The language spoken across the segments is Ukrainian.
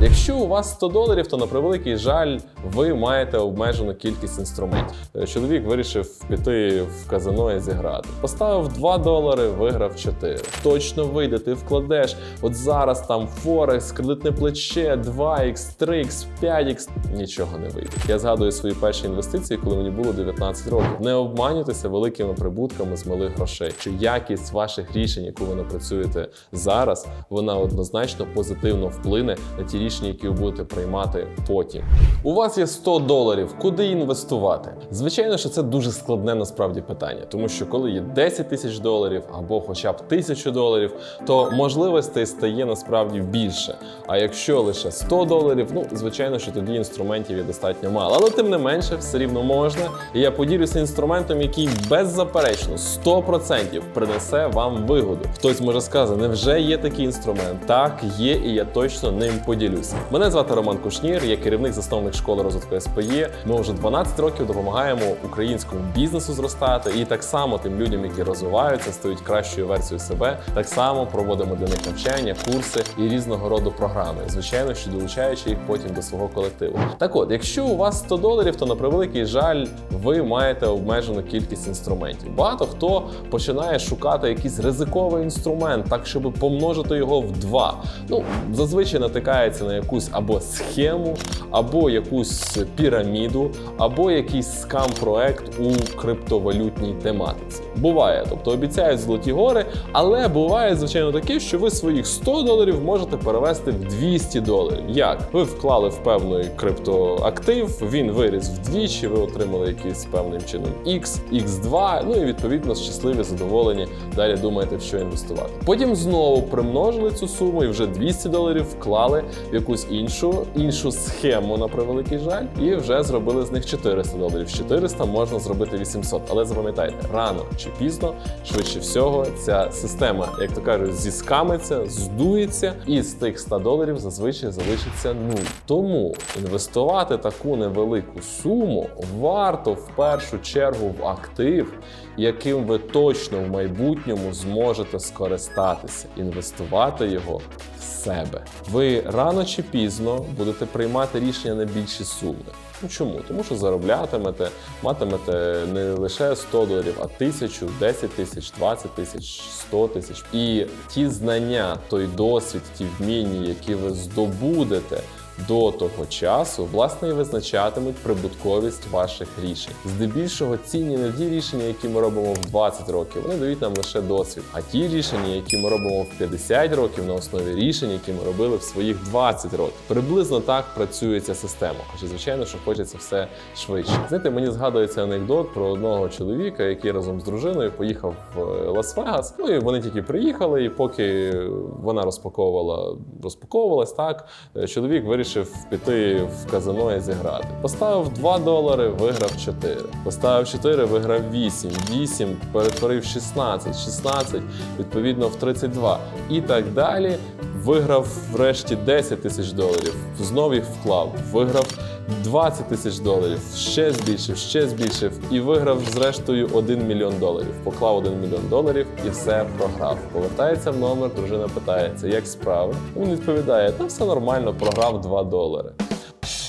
Якщо у вас 100 доларів, то на превеликий жаль, ви маєте обмежену кількість інструментів. Е, Чоловік вирішив піти в казино і зіграти. Поставив 2 долари, виграв 4. Точно вийде, ти вкладеш. От зараз там Форекс, кредитне плече, 2х, 3х, 5х. Нічого не вийде. Я згадую свої перші інвестиції, коли мені було 19 років. Не обманюйтеся великими прибутками з малих грошей. Що якість ваших рішень, яку ви напрацюєте зараз, вона однозначно позитивно вплине на ті рішення, які ви будете приймати потім. У вас є 100 доларів. Куди інвестувати? Звичайно, що це дуже складне насправді питання, тому що коли є 10 тисяч доларів або хоча б тисячу доларів, то можливостей стає насправді більше. А якщо лише 100 доларів, ну звичайно, що тоді інструментів є достатньо мало. Але тим не менше, все рівно можна. І я поділюся інструментом, який беззаперечно 100% принесе вам вигоду. Хтось може сказати, невже є такий інструмент? Так, є, і я точно ним поділюся. Мене звати Роман Кушнір, я керівник засновник школи розвитку СПЄ. Ми вже 12 років допомагаємо українському бізнесу зростати, і так само тим людям, які розвиваються, стають кращою версією себе. Так само проводимо для них навчання, курси і різного роду програми. Звичайно, що долучаючи їх потім до свого колективу. Так от, якщо у вас 100 доларів, то на превеликий жаль, ви маєте обмежену кількість інструментів. Багато хто починає шукати якийсь ризиковий інструмент, так щоб помножити його в два. Ну зазвичай натикається на якусь або схему, або якусь піраміду, або якийсь скам-проект у криптовалютній тематиці. Буває, тобто обіцяють золоті гори, але буває звичайно таке, що ви своїх 100 доларів можете перевести в 200 доларів. Як ви вклали в певний криптоактив, він виріс вдвічі, ви отримали якийсь певним чином X, X2, ну і відповідно щасливі, задоволені. Далі думаєте, в що інвестувати. Потім знову примножили цю суму і вже 200 доларів вклали в якусь іншу іншу схему на превеликий жаль, і вже зробили з них 400 доларів. З 400 можна зробити 800. Але запам'ятайте, рано чи пізно, швидше всього, ця система, як то кажуть, зіскамиться, здується, і з тих 100 доларів зазвичай залишиться нуль. Тому інвестувати таку невелику суму варто в першу чергу в актив, яким ви точно в майбутньому зможете скористатися, інвестувати його в себе. Ви рано чи пізно будете приймати рішення на більші суми. Ну чому? Тому що зароблятимете, матимете не лише 100 доларів, а тисячу, 10 тисяч, 20 тисяч, 100 тисяч. І ті знання, той досвід, ті вміння, які ви здобудете. До того часу, власне, і визначатимуть прибутковість ваших рішень. Здебільшого цінні не ті рішення, які ми робимо в 20 років, вони дають нам лише досвід. А ті рішення, які ми робимо в 50 років на основі рішень, які ми робили в своїх 20 років. Приблизно так працює ця система. Хоча, звичайно, що хочеться все швидше. Знаєте, мені згадується анекдот про одного чоловіка, який разом з дружиною поїхав в е, Лас-Вегас. Ну і вони тільки приїхали, і поки вона розпаковувала, розпаковувалась так, е, чоловік вирішив піти в казино і зіграти. Поставив 2 долари, виграв 4. Поставив 4, виграв 8. 8 перетворив 16, 16 відповідно в 32. І так далі. Виграв врешті 10 тисяч доларів. Знов їх вклав. Виграв 20 тисяч доларів, ще збільшив, ще збільшив і виграв зрештою 1 мільйон доларів. Поклав 1 мільйон доларів і все програв. Повертається в номер, дружина питається, як справи. Він відповідає: та все нормально, програв 2 долари.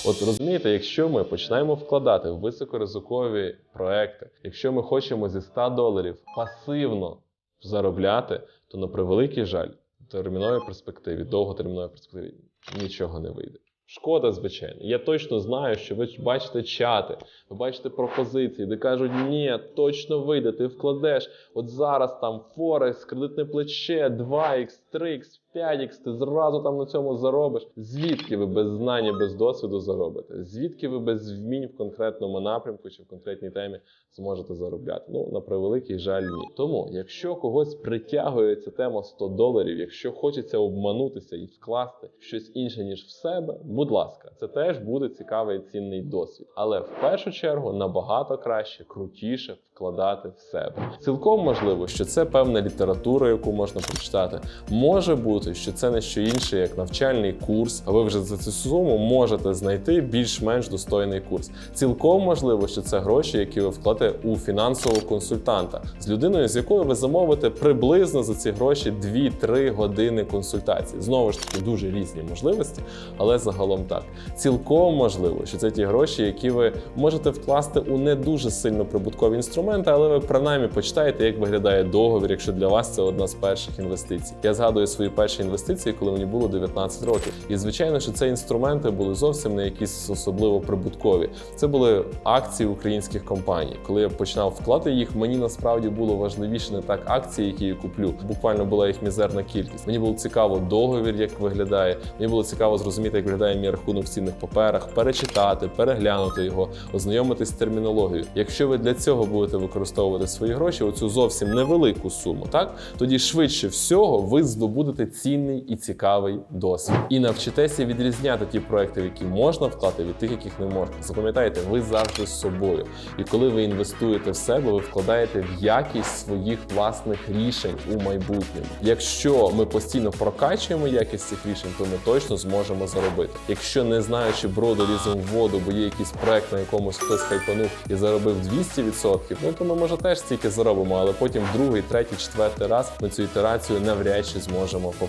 От розумієте, якщо ми починаємо вкладати в високоризикові проекти, якщо ми хочемо зі 100 доларів пасивно заробляти, то на превеликий жаль, терміновій перспективі, довготерміновій перспективі нічого не вийде. Шкода, звичайно. Я точно знаю, що ви бачите чати, ви бачите пропозиції, де кажуть, ні, точно вийде, ти вкладеш. От зараз там Форекс, кредитне плече, 2х, 3х, 5х, ти зразу там на цьому заробиш. Звідки ви без знання, без досвіду заробите? Звідки ви без вмінь в конкретному напрямку чи в конкретній темі зможете заробляти? Ну, на превеликий жаль, ні. Тому, якщо когось притягує ця тема 100 доларів, якщо хочеться обманутися і вкласти щось інше, ніж в себе, будь ласка, це теж буде цікавий і цінний досвід. Але в першу чергу набагато краще, крутіше вкладати в себе. Цілком можливо, що це певна література, яку можна прочитати. Може бути забути, що це не що інше, як навчальний курс. А ви вже за цю суму можете знайти більш-менш достойний курс. Цілком можливо, що це гроші, які ви вкладете у фінансового консультанта з людиною, з якою ви замовите приблизно за ці гроші 2-3 години консультації. Знову ж таки, дуже різні можливості, але загалом так. Цілком можливо, що це ті гроші, які ви можете вкласти у не дуже сильно прибуткові інструменти, але ви принаймні почитаєте, як виглядає договір, якщо для вас це одна з перших інвестицій. Я згадую свої перші інвестиції, коли мені було 19 років. І звичайно, що це інструменти були зовсім не якісь особливо прибуткові. Це були акції українських компаній. Коли я починав вкладати їх, мені насправді було важливіше не так акції, які я куплю. Буквально була їх мізерна кількість. Мені було цікаво договір, як виглядає. Мені було цікаво зрозуміти, як виглядає мій рахунок в цінних паперах, перечитати, переглянути його, ознайомитись з термінологією. Якщо ви для цього будете використовувати свої гроші, оцю зовсім невелику суму, так тоді швидше всього ви здобудете цінний і цікавий досвід і навчитеся відрізняти ті проекти, в які можна вклати, від тих, яких не можна. Запам'ятайте, ви завжди з собою. І коли ви інвестуєте в себе, ви вкладаєте в якість своїх власних рішень у майбутньому. Якщо ми постійно прокачуємо якість цих рішень, то ми точно зможемо заробити. Якщо не знаючи броду ліземо в воду, бо є якийсь проект, на якомусь хтось хайпанув і заробив 200%, ну то ми може теж стільки заробимо, але потім другий, третій, четвертий раз ми цю ітерацію навряд чи зможемо повторити.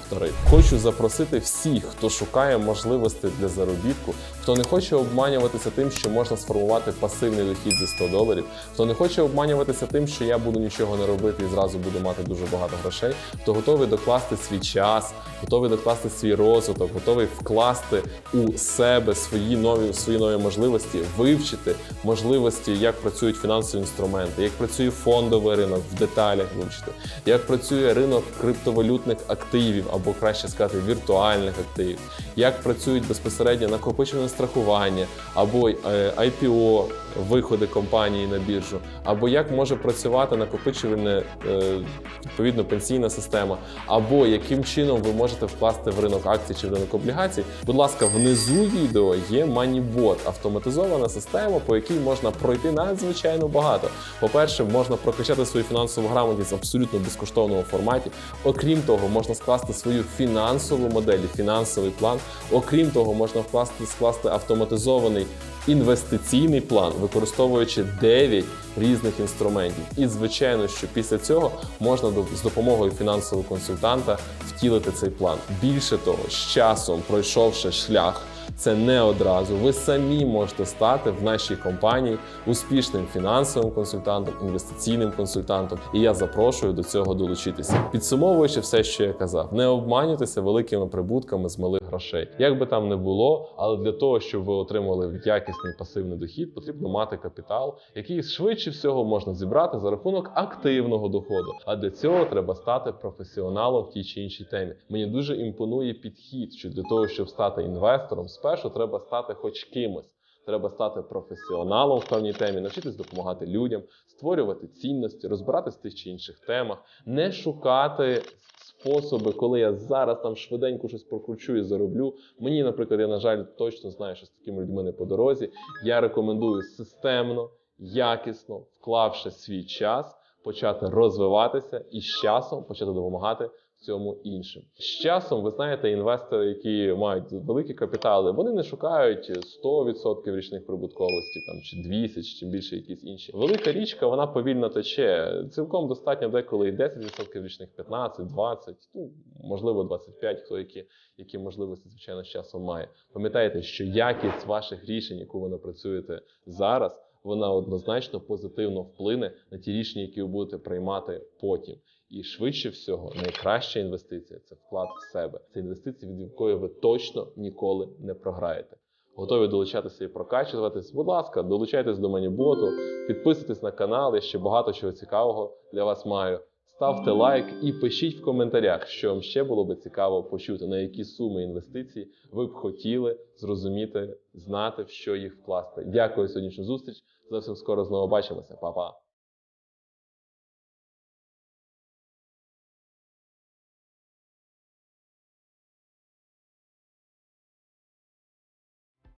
Хочу запросити всіх, хто шукає можливостей для заробітку, хто не хоче обманюватися тим, що можна сформувати пасивний дохід зі 100 доларів, хто не хоче обманюватися тим, що я буду нічого не робити і зразу буду мати дуже багато грошей, хто готовий докласти свій час, готовий докласти свій розвиток, готовий вкласти у себе свої нові свої нові можливості, вивчити можливості, як працюють фінансові інструменти, як працює фондовий ринок в деталях вивчити, як працює ринок криптовалютних активів, або краще сказати, віртуальних активів, як працюють безпосередньо накопичуване страхування, або е, IPO, виходи компанії на біржу, або як може працювати накопичувальне е, відповідно пенсійна система, або яким чином ви можете вкласти в ринок акцій чи в ринок облігацій. Будь ласка, внизу відео є MoneyBot, автоматизована система, по якій можна пройти надзвичайно багато. По-перше, можна прокачати свою фінансову грамотність в абсолютно безкоштовному форматі. Окрім того, можна скласти свою фінансову модель, фінансовий план. Окрім того, можна вкласти скласти автоматизований інвестиційний план, використовуючи 9 різних інструментів. І звичайно, що після цього можна з допомогою фінансового консультанта втілити цей план. Більше того, з часом, пройшовши шлях. Це не одразу. Ви самі можете стати в нашій компанії успішним фінансовим консультантом, інвестиційним консультантом. І я запрошую до цього долучитися. Підсумовуючи все, що я казав, не обманюйтеся великими прибутками з малих грошей. Як би там не було, але для того, щоб ви отримали якісний пасивний дохід, потрібно мати капітал, який швидше всього можна зібрати за рахунок активного доходу. А для цього треба стати професіоналом в тій чи іншій темі. Мені дуже імпонує підхід, що для того, щоб стати інвестором, спершу треба стати хоч кимось. Треба стати професіоналом в певній темі, навчитись допомагати людям, створювати цінності, розбиратись в тих чи інших темах, не шукати способи, коли я зараз там швиденько щось прокручу і зароблю. Мені, наприклад, я на жаль точно знаю, що з такими людьми не по дорозі. Я рекомендую системно, якісно, вклавши свій час, почати розвиватися і з часом почати допомагати цьому іншим. З часом, ви знаєте, інвестори, які мають великі капітали, вони не шукають 100% річних прибутковості там чи 200, чи більше якісь інші. Велика річка, вона повільно тече. Цілком достатньо деколи і 10% річних, 15, 20, ну можливо 25, хто які, які можливості, звичайно, з часом має. Пам'ятайте, що якість ваших рішень, яку ви напрацюєте зараз, вона однозначно позитивно вплине на ті рішення, які ви будете приймати потім. І швидше всього, найкраща інвестиція це вклад в себе. Це інвестиція, від якої ви точно ніколи не програєте. Готові долучатися і прокачуватись? Будь ласка, долучайтесь до Маніботу, підписуйтесь на канал, я ще багато чого цікавого для вас маю. Ставте лайк і пишіть в коментарях, що вам ще було би цікаво почути, на які суми інвестицій ви б хотіли зрозуміти, знати, в що їх вкласти. Дякую за сьогоднішню зустріч. Зовсім скоро знову бачимося. Па-па!